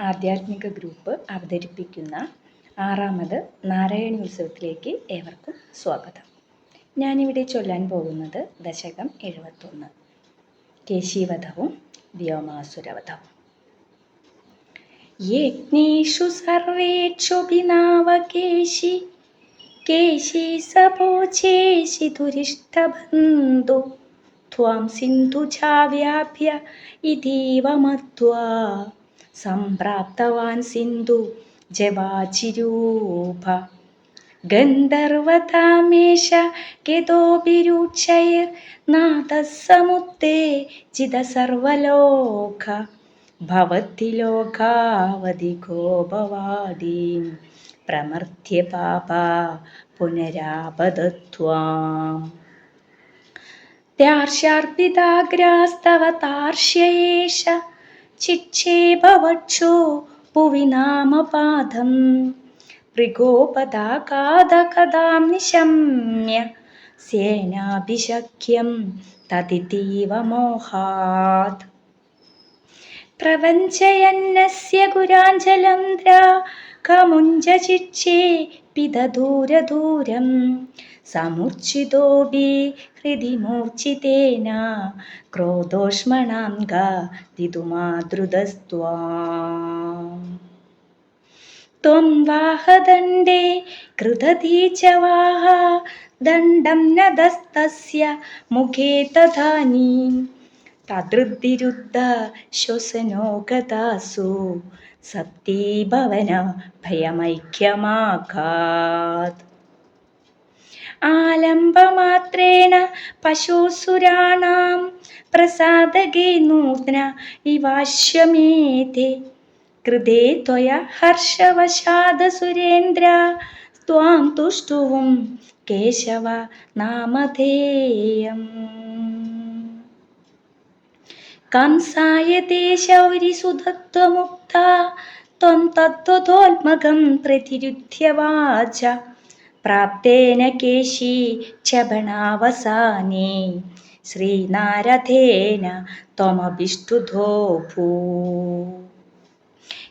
ആധ്യാത്മിക ഗ്രൂപ്പ് അവതരിപ്പിക്കുന്ന ആറാമത് നാരായണി ഉത്സവത്തിലേക്ക് ഏവർക്കും സ്വാഗതം. ഞാനിവിടെ ചൊല്ലാൻ പോകുന്നത് ദശകം എഴുപത്തൊന്ന്. കേശീവധവും വ്യോമാസുരവധവും. യജ്ഞേഷു സർവേക്ഷുഭിനാവകേശി കേശി സപോചേശി ദുരിഷ്ടബന്ധു. ത്വാം സിന്ധുഛാവ്യാഭ്യ ഇതീവ മത്വാ സംപ്രാപ്തവാൻ സിന്ധു ജവാചിരൂപ. ഗന്ധർവതാമേഷ ഗതോഭിരുക്ഷൈർനാഥः സമുത്തേ ചിത സർവലോക ഭവത്തി ലോകാവധികോ ഭവാദീം പ്രമർത്യ പാപ പുനരാപദത്വാം. ത്യാർഷ്യാർപ്പിതാഗ്രാസ്തവ ചിക്ഷേപവക്ഷോ ഭുവി നാമപാദം മൃഗോപദാകാദകഥാം നിശമ്യ സേനാഭിശക്യം തതിതീവ മോഹാത്. പ്രവഞ്ചയന്നസ്യ ഗുരാഞ്ജലം ദ്രാകമുഞ്ചചിക്ഷേ പിതദൂരദൂരം സമുർച്ഛിതോപി ഹൃദി മൂർച്ഛിതേന ക്രോധോഷ്മണാം ഗതിതുമാതൃതസ്ത്വാം ത്വം വാഹദണ്ഡേ കൃതധീചവാഹ ദണ്ഡം നദസ്തസ്യ മുഖേ मुखे തദൃദ്ധിരുദ്ധ ശ്വസനോ ഗതാസു സത്യഭവന ഭയമൈക്യമാകാത്. ആലംബമാത്രേണ പശുസുരാണാം പ്രസാദകേ നൂതന ഇവാശ്വമേധേ കൃതേ ത്വയ ഹർഷവശാദ സുരേന്ദ്ര ത്വാം തുഷ്ടുവും കേശവ കംസായതേ ശൗരിസുതത്വമുക്ത ത്വം തത്വതോത്മകം പ്രതിരുദ്ധ്യവാച. പ്രാപ്തേന കേശി ചപണാവസാനേ. ശ്രീനാരഥേന ത്വമഭിഷ്ടുതോ ഭൂ.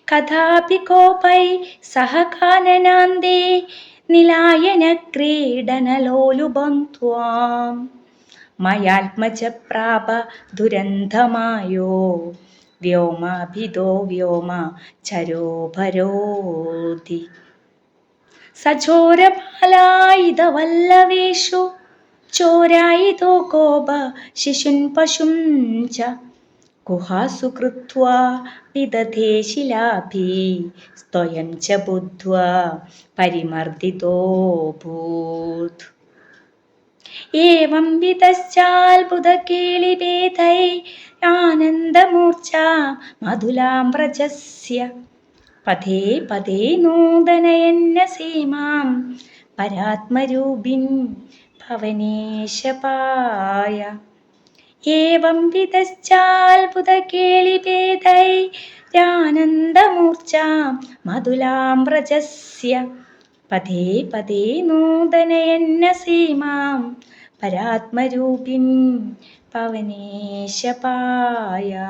കഥാപി കോപൈ സഹ നിലായന ക്രീഡനലോലുപം മയാത്മജ പ്രാപ ദുരന്തമായോ? വ്യോമാഭിതോ വ്യോമ ചരോഭരോധി സചോരപാലായുധവല്ലവേഷു ചോരായിതോ കോപ ശിശുൻ പശും ച. ഗുഹാസു കൃത്വാ വിദധേ ശിലാഭി സ്ത്വയം ച ബുദ്ധ്വാ പരിമർദ്ദിതോഭൂത് ഏവം വിതശ്ചാത്ഭുതകേളിഭേദൈ ആനന്ദമൂർച്ച മധുലാംബ്രജസ്യ പതേ പതേ നൂതനയന്ന സീമാം പരാത്മരൂപിൻ ഭവനേശപായ. ഏവം വിതശ്ചാത്ഭുതകേളിഭേദൈ ആനന്ദമൂർച്ച മധുലാംബ്രജസ്യ പദേ പദേ നൂതനയന്ന സീമാം പരാത്മരൂപിൻ പവനേശപായ.